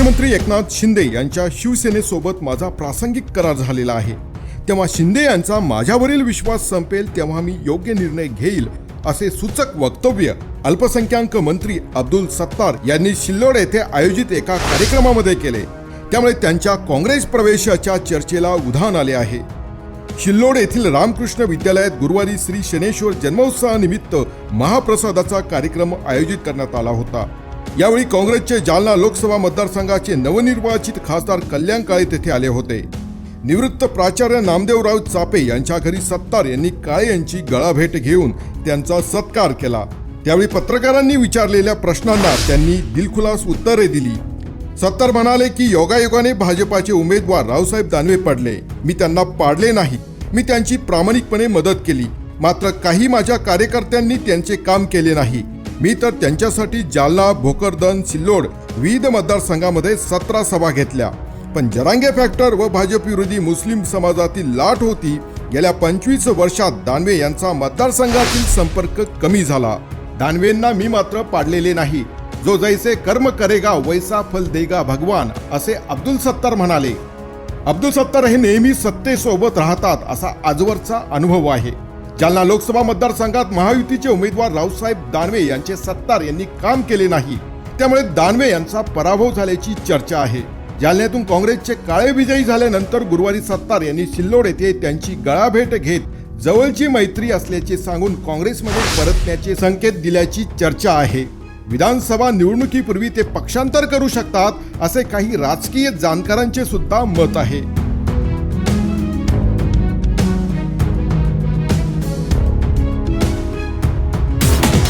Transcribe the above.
मुख्यमंत्री एकनाथ शिंदे यांच्या शिवसेनेसोबत माझा प्रासंगिक करार झालेला आहे. तेव्हा शिंदे यांचा माझ्यावरील विश्वास संपेल तेव्हा मी योग्य निर्णय घेईल असे सूचक वक्तव्य अल्पसंख्याक मंत्री अब्दुल सत्तार यांनी शिल्लोड येथे आयोजित एका कार्यक्रमामध्ये केले. त्यामुळे त्यांच्या काँग्रेस प्रवेशाच्या चर्चेला उधाण आले आहे. शिल्लोड येथील रामकृष्ण विद्यालयात गुरुवारी श्री शनेश्वर जन्मोत्सवानिमित्त महाप्रसादाचा कार्यक्रम आयोजित करण्यात आला होता. यावेळी काँग्रेसचे जालना लोकसभा मतदारसंघाचे नवनिर्वाचित खासदार कल्याण काळे तेथे आले होते. निवृत्त प्राचार्य नामदेवराव चापे यांच्या घरी सत्तार यांनी काळे यांची गळाभेट घेऊन त्यांचा सत्कार केला. त्यावेळी पत्रकारांनी विचारलेल्या प्रश्नांना त्यांनी दिलखुलास उत्तरे दिली. सत्तार म्हणाले की योगायोगाने भाजपाचे उमेदवार रावसाहेब दानवे पडले. मी त्यांना पाडले नाही. मी त्यांची प्रामाणिकपणे मदत केली. मात्र काही माझ्या कार्यकर्त्यांनी त्यांचे काम केले नाही. मी तर त्यांच्यासाठी जालना भोकरदन सिल्लोड विविध मतदारसंघामध्ये सतरा सभा घेतल्या. पण जरांगे फॅक्टर व भाजप विरोधी मुस्लिम समाजातील लाट होती. गेल्या पंचवीस वर्षात दानवे यांचा मतदारसंघातील संपर्क कमी झाला. दानवेंना मी मात्र पाडलेले नाही. जो जैसे कर्म करेगा वैसा फल देगा भगवान असे अब्दुल सत्तार म्हणाले. अब्दुल सत्तार हे नेहमी सत्तेसोबत राहतात असा आजवरचा अनुभव आहे. जालना लोकसभा मतदारसंघात महायुतीचे उमेदवार रावसाहेब दानवे यांचे सत्तार यांनी काम केले नाही. त्यामुळे दानवे यांचा पराभव झाल्याची चर्चा आहे. जालन्यातून काँग्रेसचे काळे विजयी झाल्यानंतर गुरुवारी सत्तार यांनी सिल्लोड येथे त्यांची गळाभेट घेत जवळची मैत्री असल्याचे सांगून काँग्रेसमध्ये परतण्याचे संकेत दिल्याची चर्चा आहे. विधानसभा निवडणुकीपूर्वी ते पक्षांतर करू शकतात असे काही राजकीय जाणकारांचे सुद्धा मत आहे.